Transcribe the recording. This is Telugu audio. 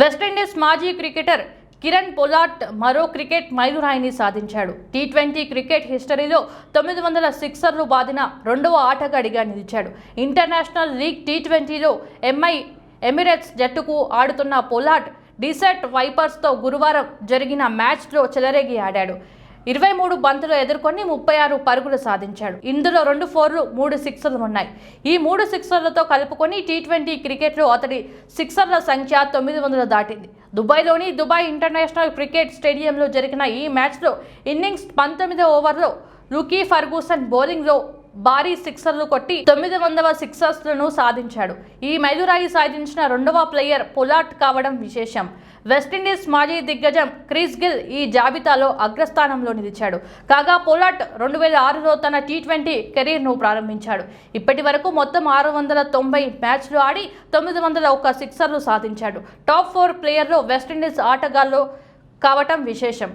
వెస్టిండీస్ మాజీ క్రికెటర్ కిరణ్ పొలాట్ మరో క్రికెట్ మైలురాయిని సాధించాడు. టీ ట్వంటీ క్రికెట్ హిస్టరీలో తొమ్మిది వందల సిక్సర్లు బాదిన రెండవ ఆటగాడిగా నిలిచాడు. ఇంటర్నేషనల్ లీగ్ టీ ట్వంటీలో ఎంఐ ఎమిరేట్స్ జట్టుకు ఆడుతున్న పొలాట్ డిసెట్ వైపర్స్తో గురువారం జరిగిన మ్యాచ్లో చెలరేగి ఆడాడు. ఇరవై మూడు బంతులు ఎదుర్కొని ముప్పై ఆరు పరుగులు సాధించాడు. ఇందులో రెండు ఫోర్లు మూడు సిక్సర్లు ఉన్నాయి. ఈ మూడు సిక్సర్లతో కలుపుకొని టీ ట్వంటీ క్రికెట్లో అతడి సిక్సర్ల సంఖ్య తొమ్మిది వందలు దాటింది. దుబాయ్లోని దుబాయ్ ఇంటర్నేషనల్ క్రికెట్ స్టేడియంలో జరిగిన ఈ మ్యాచ్లో ఇన్నింగ్స్ పంతొమ్మిదో ఓవర్లో లుకీ ఫర్గూసన్ బౌలింగ్లో భారీ సిక్సర్లు కొట్టి తొమ్మిది వందల సిక్సర్స్లను సాధించాడు. ఈ మైలురాయి సాధించిన రెండవ ప్లేయర్ పొలాట్ కావడం విశేషం. వెస్టిండీస్ మాజీ దిగ్గజం క్రిస్ గిల్ ఈ జాబితాలో అగ్రస్థానంలో నిలిచాడు. కాగా పొలాట్ రెండు వేల ఆరులో తన టీ ట్వంటీ కెరీర్ను ప్రారంభించాడు. ఇప్పటి వరకు మొత్తం ఆరు వందల తొంభై మ్యాచ్లు ఆడి తొమ్మిది వందల ఒక సిక్సర్లు సాధించాడు. టాప్ ఫోర్ ప్లేయర్లో వెస్టిండీస్ ఆటగాళ్ళు కావటం విశేషం.